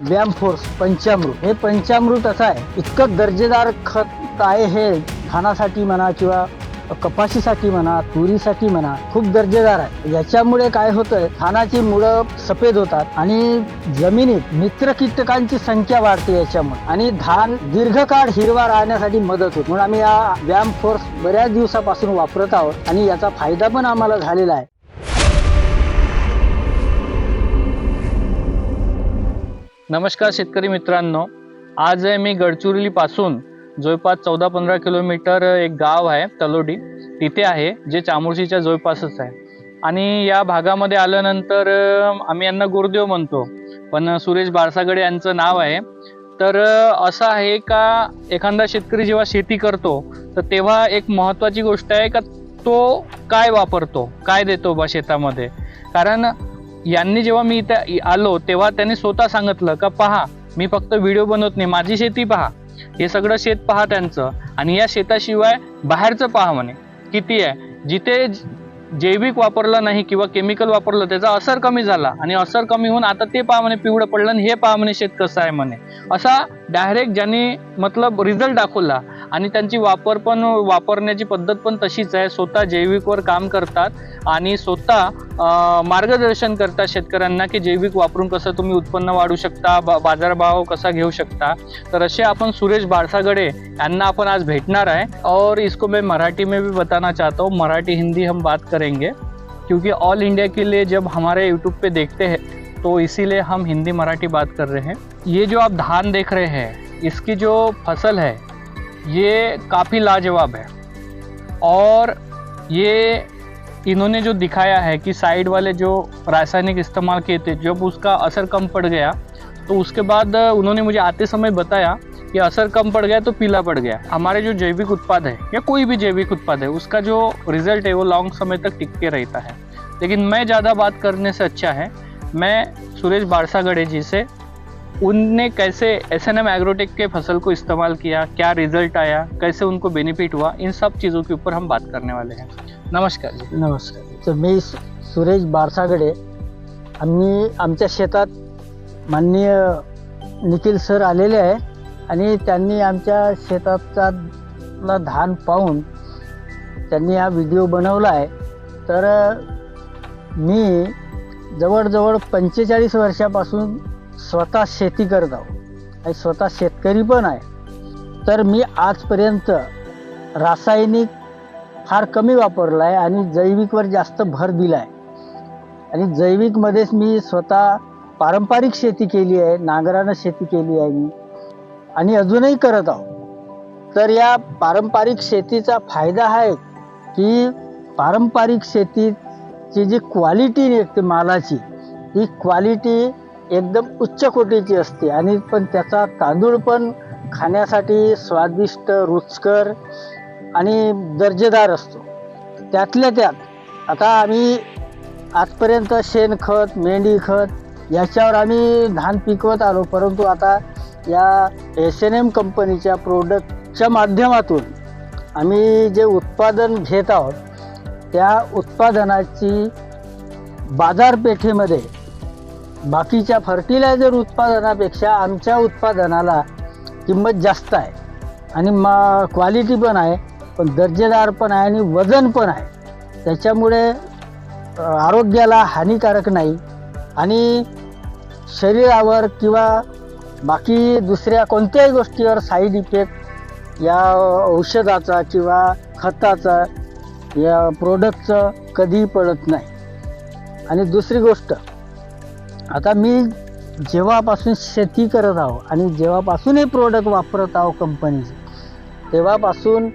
व्यायाम फोर्स पंचामृत. हे पंचामृत असं आहे. इतकं दर्जेदार खत आहे हे धानासाठी म्हणा किंवा कपाशीसाठी म्हणा तुरीसाठी म्हणा खूप दर्जेदार आहे. याच्यामुळे काय होतंय धानाची मुळं सफेद होतात आणि जमिनीत मित्र कीटकांची संख्या वाढते याच्यामुळे. आणि धान दीर्घकाळ हिरवा राहण्यासाठी मदत होते. म्हणून आम्ही या व्यायाम फोर्स बऱ्याच दिवसापासून वापरत आहोत आणि याचा फायदा पण आम्हाला झालेला आहे. नमस्कार शेतकरी मित्रांनो. आज आहे मी गडचिरोलीपासून जवळपास चौदा पंधरा किलोमीटर एक गाव आहे तलोडी. तिथे आहे जे चामोर्शीच्या जवळपासच आहे. आणि या भागामध्ये आल्यानंतर आम्ही यांना गुरुदेव म्हणतो. पण सुरेश बारसागडे यांचं नाव आहे. तर असं आहे का एखादा शेतकरी जेव्हा शेती करतो तर तेव्हा एक महत्त्वाची गोष्ट आहे का तो काय वापरतो? काय देतो बा शेतामध्ये? कारण यांनी जेव्हा मी इथे आलो तेव्हा त्यांनी स्वतः सांगितलं का पहा मी फक्त व्हिडिओ बनवत नाही माझी शेती पहा. हे सगळं शेत पहा त्यांचं आणि या शेताशिवाय बाहेरचं पहा म्हणे. किती आहे? जिथे जैविक वापरलं नाही किंवा केमिकल वापरलं त्याचा असर कमी झाला आणि असर कमी होऊन आता ते पहा म्हणे पिवळं पडलं आणि हे पहा म्हणे शेत कसं आहे म्हणे. असा डायरेक्ट ज्यांनी मतलब रिझल्ट दाखवला आणि त्यांची वापर पण वापरण्याची पद्धत पण तशीच आहे. स्वतः जैविकवर काम करतात आणि स्वतः मार्गदर्शन करतात शेतकऱ्यांना की जैविक वापरून कसं तुम्ही उत्पन्न वाढू शकता बा बाजारभाव कसा घेऊ शकता. तर असे आपण सुरेश बारसागडे यांना आपण आज भेटणार आहे. और इसको मैं मराठी में भी बताना चाहता हूँ. मराठी हिंदी हम बात करेंगे. क्योंकि ऑल इंडिया के लिए जब हमारे यूट्यूब पे देखते हैं तो इसीलिए हम हिंदी मराठी बात कर रहे हैं. ये जो आप धान देख रहे हैं इसकी जो फसल है ये काफ़ी लाजवाब है। और ये इन्होंने जो दिखाया है कि साइड वाले जो रासायनिक इस्तेमाल किए थे, जब उसका असर कम पड़ गया तो उसके बाद उन्होंने मुझे आते समय बताया कि असर कम पड़ गया तो पीला पड़ गया। हमारे जो जैविक उत्पाद है, या कोई भी जैविक उत्पाद है, उसका जो रिज़ल्ट है वो लॉन्ग समय तक टिक के रहता है। लेकिन मैं ज़्यादा बात करने से अच्छा है, मैं सुरेश बारसागड़े जी से उनने कैसे एस एन एम एग्रोटेक के फसल को इस्तेमाल किया क्या रिजल्ट आया कैसे उनको बेनिफिट हुआ इन सब चीज़ों के ऊपर हम बात करने वाले हैं। नमस्कार जी। नमस्कार। तर मी सुरेश बारसागडे आम्ही आमच्या शेतात माननीय निखिल सर आलेले आहे आणि त्यांनी आमच्या शेताचा धान पाहून त्यांनी हा व्हिडिओ बनवला आहे. तर मी जवळजवळ पंचेचाळीस वर्षापासून स्वतः शेती करत आहो. आणि स्वतः शेतकरी पण आहे. तर मी आजपर्यंत रासायनिक फार कमी वापरला आहे आणि जैविकवर जास्त भर दिला आहे आणि जैविकमध्येच मी स्वतः पारंपरिक शेती केली आहे नांगरानं शेती केली आहे मी. आणि अजूनही करत आहो. तर या पारंपरिक शेतीचा फायदा आहे की पारंपरिक शेतीची जी क्वालिटी निघते मालाची ती क्वालिटी एकदम उच्च कोटीची असते. आणि पण त्याचा तांदूळ पण खाण्यासाठी स्वादिष्ट रुचकर आणि दर्जेदार असतो. त्यातल्या त्यात आता आम्ही आजपर्यंत शेणखत मेंढी खत याच्यावर आम्ही धान पिकवत आलो. परंतु आता या एस एन एम कंपनीच्या प्रोडक्टच्या माध्यमातून आम्ही जे उत्पादन घेत आहोत त्या उत्पादनाची बाजारपेठेमध्ये बाकीच्या फर्टिलायझर उत्पादनापेक्षा आमच्या उत्पादनाला किंमत जास्त आहे. आणि मा क्वालिटी पण आहे पण दर्जेदार पण आहे आणि वजन पण आहे. त्याच्यामुळे आरोग्याला हानिकारक नाही. आणि शरीरावर किंवा बाकी दुसऱ्या कोणत्याही गोष्टीवर साईड इफेक्ट या औषधाचा किंवा खताचा या प्रोडक्टचं कधीही पडत नाही. आणि दुसरी गोष्ट आता मी जेव्हापासून शेती करत आहो आणि जेव्हापासून हे प्रोडक्ट वापरत आहो कंपनीचे तेव्हापासून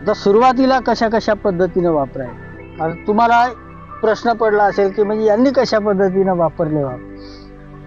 आता सुरुवातीला कशा कशा पद्धतीनं वापराय? आणि तुम्हाला प्रश्न पडला असेल की म्हणजे यांनी कशा पद्धतीनं वापरले वा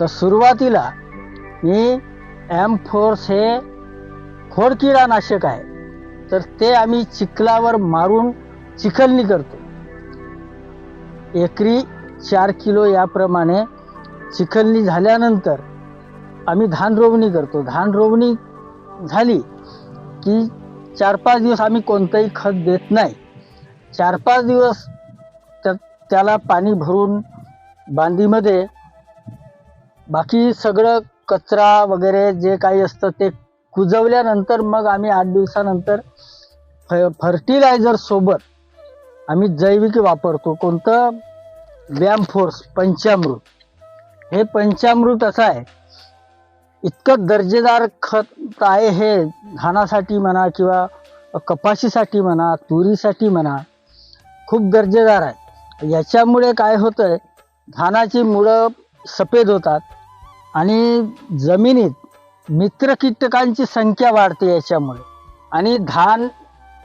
तर सुरुवातीला मी एम फोर्स हे खोडकिडानाशक आहे. तर ते आम्ही चिखलावर मारून चिखलनी करतो. एकरी चार किलो याप्रमाणे चिखलणी झाल्यानंतर आम्ही धान रोवणी करतो. धान रोवणी झाली की चार पाच दिवस आम्ही कोणतंही खत देत नाही. चार पाच दिवस त्या त्याला पाणी भरून बांधीमध्ये बाकी सगळं कचरा वगैरे जे काही असतं ते कुजवल्यानंतर मग आम्ही आठ दिवसानंतर फ फर्टिलायझर सोबत आम्ही जैविक वापरतो. कोणतं व्यायाम फोर्स पंचामृत. हे पंचामृत असं आहे. इतकं दर्जेदार खत आहे हे धानासाठी म्हणा किंवा कपाशीसाठी म्हणा तुरीसाठी म्हणा खूप दर्जेदार आहे. याच्यामुळे काय होतं आहे धानाची मुळं सफेद होतात आणि जमिनीत मित्र कीटकांची संख्या वाढते याच्यामुळे. आणि धान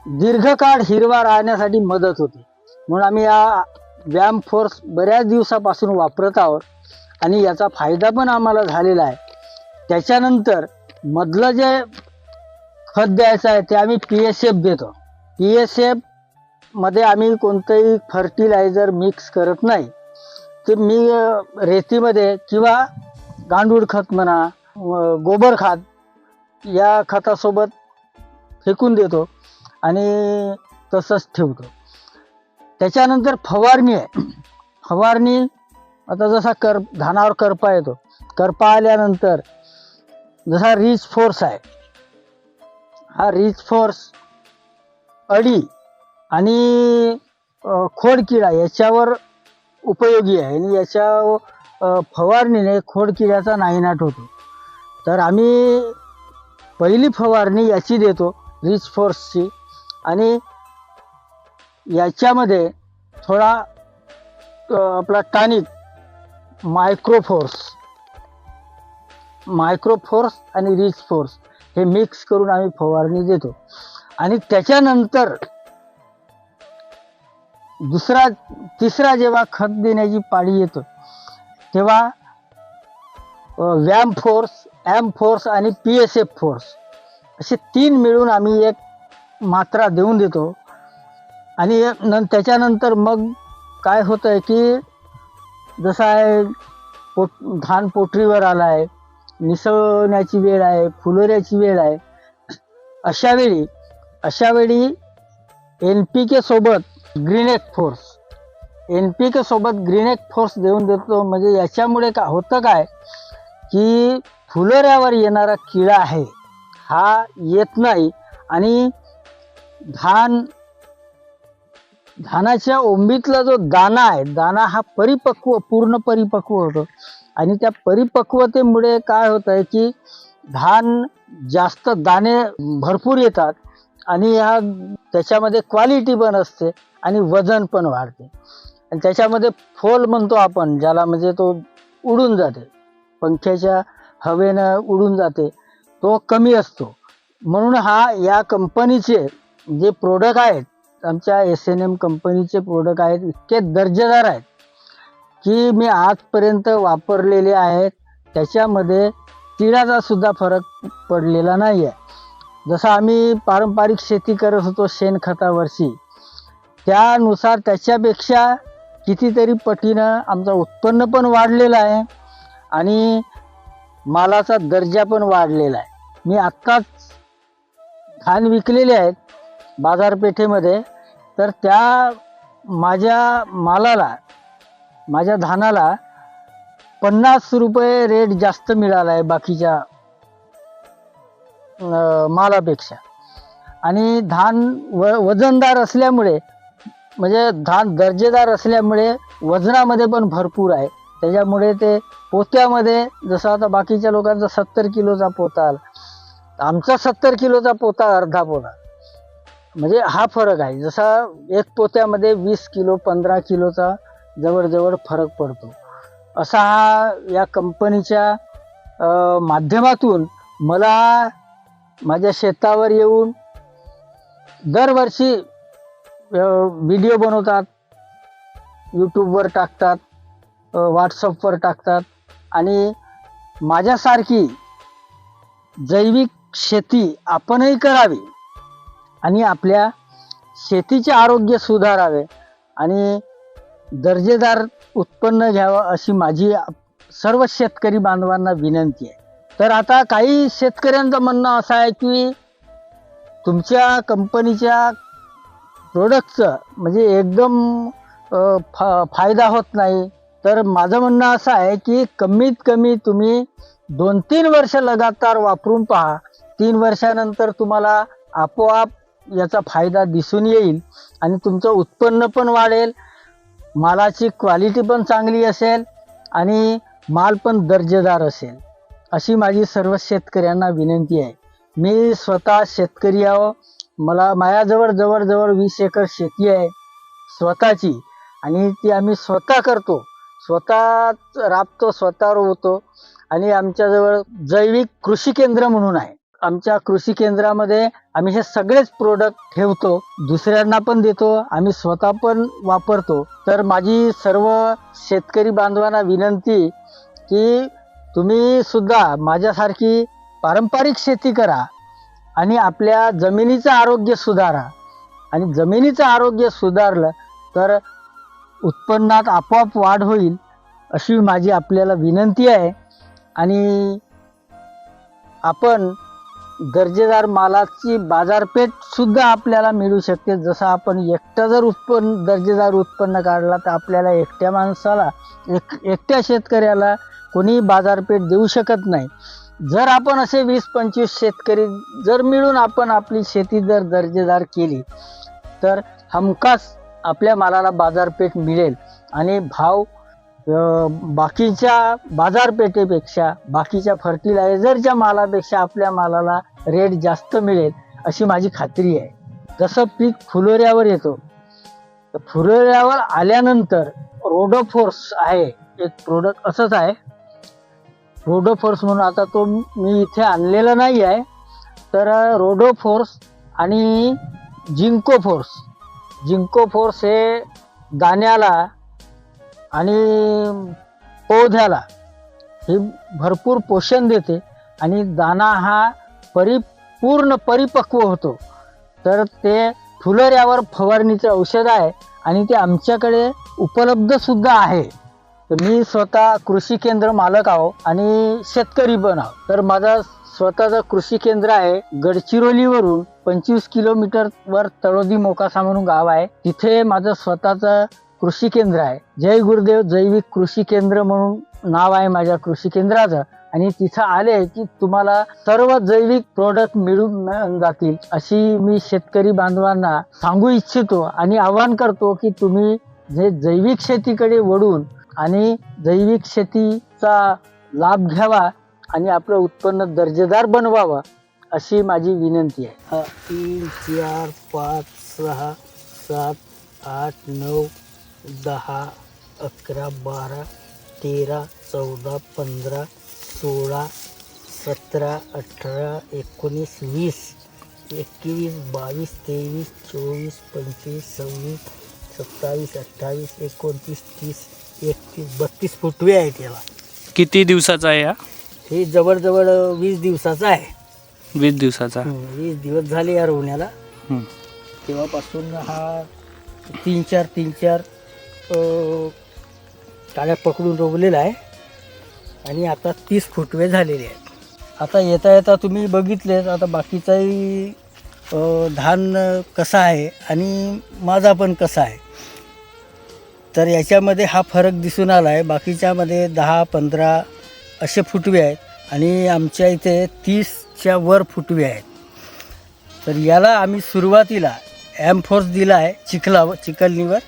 दीर्घकाळ हिरवा राहण्यासाठी मदत होते. म्हणून आम्ही या व्यायाम फोर्स बऱ्याच दिवसापासून वापरत आहोत. आणि याचा फायदा पण आम्हाला झालेला आहे. त्याच्यानंतर मधलं जे खत द्यायचं आहे ते आम्ही पी एस एफ देतो. पी एस एफमध्ये आम्ही कोणतंही फर्टिलायझर मिक्स करत नाही. ते मी रेतीमध्ये किंवा गांडूळ खत म्हणा गोबर खत या खतासोबत फेकून देतो. आणि तसंच ठेवतो. त्याच्यानंतर फवारणी आहे. फवारणी आता जसा कर धानावर करपा येतो. करपा आल्यानंतर जसा रिच फोर्स आहे. हा रिच फोर्स अडी आणि खोडकिडा याच्यावर उपयोगी आहे आणि याच्या फवारणीने खोडकिड्याचा नायनाट होतो. तर आम्ही पहिली फवारणी याची देतो रिच फोर्सची आणि याच्यामध्ये थोडा आपला टॉनिक मायक्रोफोर्स. मायक्रोफोर्स आणि रिच फोर्स हे मिक्स करून आम्ही फवारणी देतो. आणि त्याच्यानंतर दुसरा तिसरा जेव्हा खत देण्याची पाळी येतो तेव्हा व्याम व्यायाम फोर्स ॲम फोर्स आणि पी एस एफ फोर्स असे तीन मिळून आम्ही एक मात्रा देऊन देतो. आणि न त्याच्यानंतर मग काय होतं आहे की जसं आहे पोट धान पोटरीवर आला आहे निसळण्याची वेळ आहे फुलोऱ्याची वेळ आहे. अशा वेळी अशा वेळी एन पी के सोबत ग्रीनेक फोर्स एन पी के सोबत ग्रीनेक फोर्स देऊन देतो. म्हणजे याच्यामुळे का होतं काय की फुलोऱ्यावर येणारा किडा आहे हा येत नाही. आणि धान धानाच्या ओंबीतला जो दाना आहे दाना हा परिपक्व पूर्ण परिपक्व होतो. आणि त्या परिपक्वतेमुळे काय होत आहे की धान जास्त दाणे भरपूर येतात आणि ह्या त्याच्यामध्ये क्वालिटी पण असते आणि वजन पण वाढते. आणि त्याच्यामध्ये फोल म्हणतो आपण ज्याला म्हणजे तो उडून जाते. पंख्याच्या हवेनं उडून जाते तो कमी असतो. म्हणून हा या कंपनीचे जे प्रोडक्ट आहेत आमच्या एस एन एम कंपनीचे प्रोडक्ट आहेत इतके दर्जेदार आहेत की मी आजपर्यंत वापरलेले आहेत त्याच्यामध्ये तिळाचा सुद्धा फरक पडलेला नाही आहे जसं आम्ही पारंपरिक शेती करत होतो शेणखतावरची त्यानुसार त्याच्यापेक्षा कितीतरी पटीनं आमचं उत्पन्न पण वाढलेलं आहे आणि मालाचा दर्जा पण वाढलेला आहे. मी आत्ताच धान विकलेले आहेत बाजारपेठेमध्ये तर त्या माझ्या मालाला माझ्या धानाला पन्नास रुपये रेट जास्त मिळाला आहे बाकीच्या मालापेक्षा. आणि धान व वजनदार असल्यामुळे म्हणजे धान दर्जेदार असल्यामुळे वजनामध्ये पण भरपूर आहे. त्याच्यामुळे ते पोत्यामध्ये जसं आता बाकीच्या लोकांचा सत्तर किलोचा पोता आला आमचा सत्तर किलोचा पोता अर्धा पोता म्हणजे हा फरक आहे. जसा एक पोत्यामध्ये वीस किलो पंधरा किलोचा जवळजवळ फरक पडतो. असा हा या कंपनीच्या माध्यमातून मला माझ्या शेतावर येऊन दरवर्षी व्हिडिओ बनवतात. यूट्यूबवर टाकतात व्हॉट्सअपवर टाकतात. आणि माझ्यासारखी जैविक शेती आपणही करावी. आणि आपल्या शेतीचे आरोग्य सुधारावे आणि दर्जेदार उत्पन्न घ्यावं अशी माझी सर्व शेतकरी बांधवांना विनंती आहे. तर आता काही शेतकऱ्यांचं म्हणणं असं आहे की तुमच्या कंपनीच्या प्रोडक्टचं म्हणजे एकदम फा फायदा होत नाही. तर माझं म्हणणं असं आहे की कमीत कमी तुम्ही दोन तीन वर्ष लगातार वापरून पहा. तीन वर्षानंतर तुम्हाला आपोआप याचा फायदा दिसून येईल आणि तुमचं उत्पन्न पण वाढेल मालाची क्वालिटी पण चांगली असेल आणि माल पण दर्जेदार असेल. अशी माझी सर्व शेतकऱ्यांना विनंती आहे. मी स्वतः शेतकरी आहो. मला माझ्याजवळ जवळजवळ वीस एकर शेती आहे स्वतःची. आणि ती आम्ही स्वतः करतो. स्वतः राबतो स्वतः रोवतो आणि आमच्याजवळ जैविक कृषी केंद्र म्हणून आहे. आमच्या कृषी केंद्रामध्ये आम्ही हे सगळेच प्रोडक्ट ठेवतो. दुसऱ्यांना पण देतो. आम्ही स्वतः पण वापरतो. तर माझी सर्व शेतकरी बांधवांना विनंती की तुम्ही सुद्धा माझ्यासारखी पारंपरिक शेती करा आणि आपल्या जमिनीचं आरोग्य सुधारा. आणि जमिनीचं आरोग्य सुधारलं तर उत्पन्नात आपोआप वाढ होईल अशी माझी आपल्याला विनंती आहे. आणि आपण दर्जेदार मालाची बाजारपेठ सुद्धा आपल्याला मिळू शकते. जसं आपण एकटं जर उत्पन्न दर्जेदार उत्पन्न काढला तर आपल्याला एकट्या माणसाला एक एकट्या शेतकऱ्याला कोणी बाजारपेठ देऊ शकत नाही. जर आपण असे वीस पंचवीस शेतकरी जर मिळून आपण आपली शेती जर दर्जेदार केली तर हमखास आपल्या मालाला बाजारपेठ मिळेल. आणि भाव बाकीच्या बाजारपेठेपेक्षा बाकीच्या फर्टिलायझरच्या मालापेक्षा आपल्या मालाला रेट जास्त मिळेल अशी माझी खात्री आहे. जसं पीक फुलोऱ्यावर येतो तर फुलोऱ्यावर आल्यानंतर रोडोफोर्स आहे एक प्रोडक्ट असंच आहे. रोडोफोर्स म्हणून आता तो मी इथे आणलेला नाही आहे तर रोडोफोर्स आणि जिंको फोर्स जिंको फोर्स हे दाण्याला आणि पौध्याला हे भरपूर पोषण देते आणि दाना हा परिपूर्ण परिपक्व होतो. तर ते फुलऱ्यावर फवारणीचं औषध आहे आणि ते आमच्याकडे उपलब्धसुद्धा आहे. तर मी स्वतः कृषी केंद्र मालक आहो आणि शेतकरी पण आहो. तर माझा स्वतःचं कृषी केंद्र आहे गडचिरोलीवरून पंचवीस किलोमीटरवर तळोदी मोकासा म्हणून गाव आहे. तिथे माझं स्वतःचं कृषी केंद्र आहे. जय गुरुदेव जैविक कृषी केंद्र म्हणून नाव आहे माझ्या कृषी केंद्राचं. आणि तिथं आले की तुम्हाला सर्व जैविक प्रोडक्ट मिळून मिळून जातील अशी मी शेतकरी बांधवांना सांगू इच्छितो आणि आवाहन करतो की तुम्ही जे जैविक शेतीकडे वळून आणि जैविक शेतीचा लाभ घ्यावा आणि आपलं उत्पन्न दर्जेदार बनवावं अशी माझी विनंती आहे. तीन चार पाच सहा सात आठ नऊ दहा अकरा बारा तेरा चौदा पंधरा सोळा सतरा अठरा एकोणीस वीस एकवीस बावीस तेवीस चोवीस पंचवीस सव्वीस सत्तावीस अठ्ठावीस एकोणतीस तीस एकतीस बत्तीस फुटवे आहेत याला. किती दिवसाचा आहे हा? हे जवळजवळ वीस दिवसाचं आहे. वीस दिवसाचा. वीस दिवस झाले या रोवण्याला. हं. तेव्हापासून हा तीन चार तीन चार टाळ्या पकडून रोवलेला आहे. आणि आता तीस फुटवे झालेले आहेत आता येता येता तुम्ही बघितलेत आता बाकीचाही धान कसा आहे आणि माझा पण कसा आहे. तर याच्यामध्ये हा फरक दिसून आला आहे बाकीच्यामध्ये दहा पंधरा असे फुटवे आहेत आणि आमच्या इथे तीसच्या वर फुटवे आहेत. तर याला आम्ही सुरुवातीला ॲमफोर्स दिला आहे चिखला चिखलनीवर.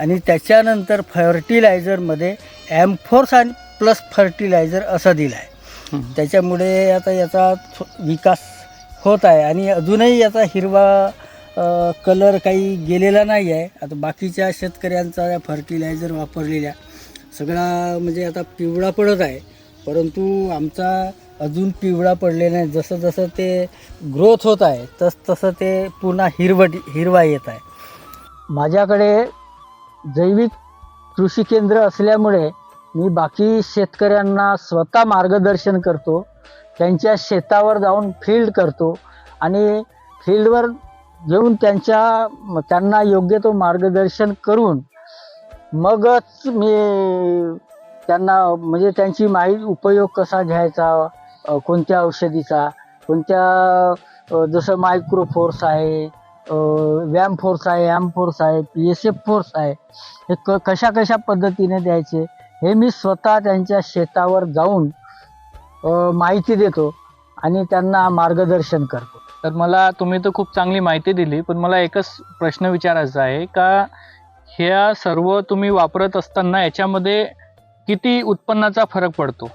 आणि त्याच्यानंतर फर्टिलायझरमध्ये ॲमफोर्स आणि प्लस फर्टिलायझर असा दिला आहे. त्याच्यामुळे आता याचा विकास होत आहे. आणि अजूनही याचा हिरवा कलर काही गेलेला नाही आहे आता बाकीच्या शेतकऱ्यांचा फर्टिलायझर वापरलेल्या सगळा म्हणजे आता पिवळा पडत आहे. परंतु आमचा अजून पिवळा पडलेला नाही. जसं जसं ते ग्रोथ होत आहे तस तसं ते पुन्हा हिरवट हिरवा येत आहे. माझ्याकडे जैविक कृषी केंद्र असल्यामुळे मी बाकी शेतकऱ्यांना स्वतः मार्गदर्शन करतो त्यांच्या शेतावर जाऊन फील्ड करतो आणि फील्डवर घेऊन त्यांच्या त्यांना योग्य तो मार्गदर्शन करून मगच मी त्यांना म्हणजे त्यांची माहिती उपयोग कसा घ्यायचा कोणत्या औषधीचा कोणत्या जसं मायक्रोफोर्स आहे व्यायाम फोर्स आहे ॲम फोर्स आहे पी एस एफ फोर्स आहे हे क कशा कशा पद्धतीने द्यायचे हे मी स्वतः त्यांच्या शेतावर जाऊन माहिती देतो आणि त्यांना मार्गदर्शन करतो. तर मला तुम्ही तर खूप चांगली माहिती दिली पण मला एकच प्रश्न विचारायचा आहे का ह्या सर्व तुम्ही वापरत असताना याच्यामध्ये किती उत्पन्नाचा फरक पडतो?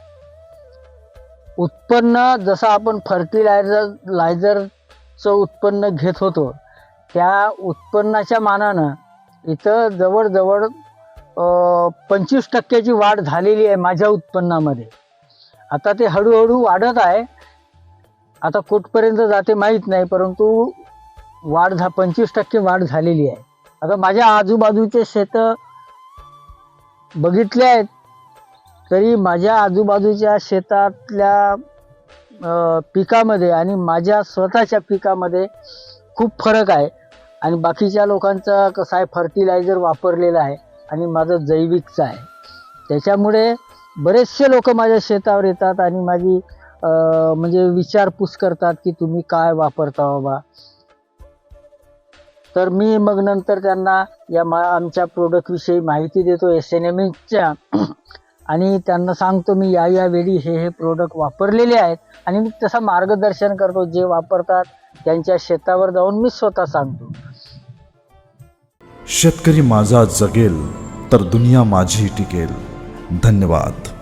उत्पन्न जसं आपण फर्टिलायझर लायझरचं उत्पन्न घेत होतो त्या उत्पन्नाच्या मानानं इथं जवळजवळ पंचवीस टक्क्याची वाढ झालेली आहे माझ्या उत्पन्नामध्ये. आता ते हळूहळू वाढत आहे. आता कुठपर्यंत जाते माहीत नाही परंतु वाढ झा पंचवीस टक्के वाढ झालेली आहे. आता माझ्या आजूबाजूचे शेतं बघितले आहेत तरी माझ्या आजूबाजूच्या शेतातल्या पिकामध्ये आणि माझ्या स्वतःच्या पिकामध्ये खूप फरक आहे. आणि बाकीच्या लोकांचा कसं आहे फर्टिलायझर वापरलेला आहे आणि माझं जैविकचं आहे. त्याच्यामुळे बरेचसे लोक माझ्या शेतावर येतात आणि माझी म्हणजे विचारपूस करतात की तुम्ही काय वापरता बाबा. तर मी मग नंतर त्यांना या मा आमच्या प्रोडक्टविषयी माहिती देतो. एस एन एम एच्या आणि त्यांना सांगतो मी या या वेळी हे हे प्रोडक्ट वापरलेले आहेत. आणि मी तसं मार्गदर्शन करतो जे वापरतात त्यांच्या शेतावर जाऊन मी स्वतः सांगतो. शेतकरी माझा जगेल तर दुनिया माझी टिकेल. धन्यवाद.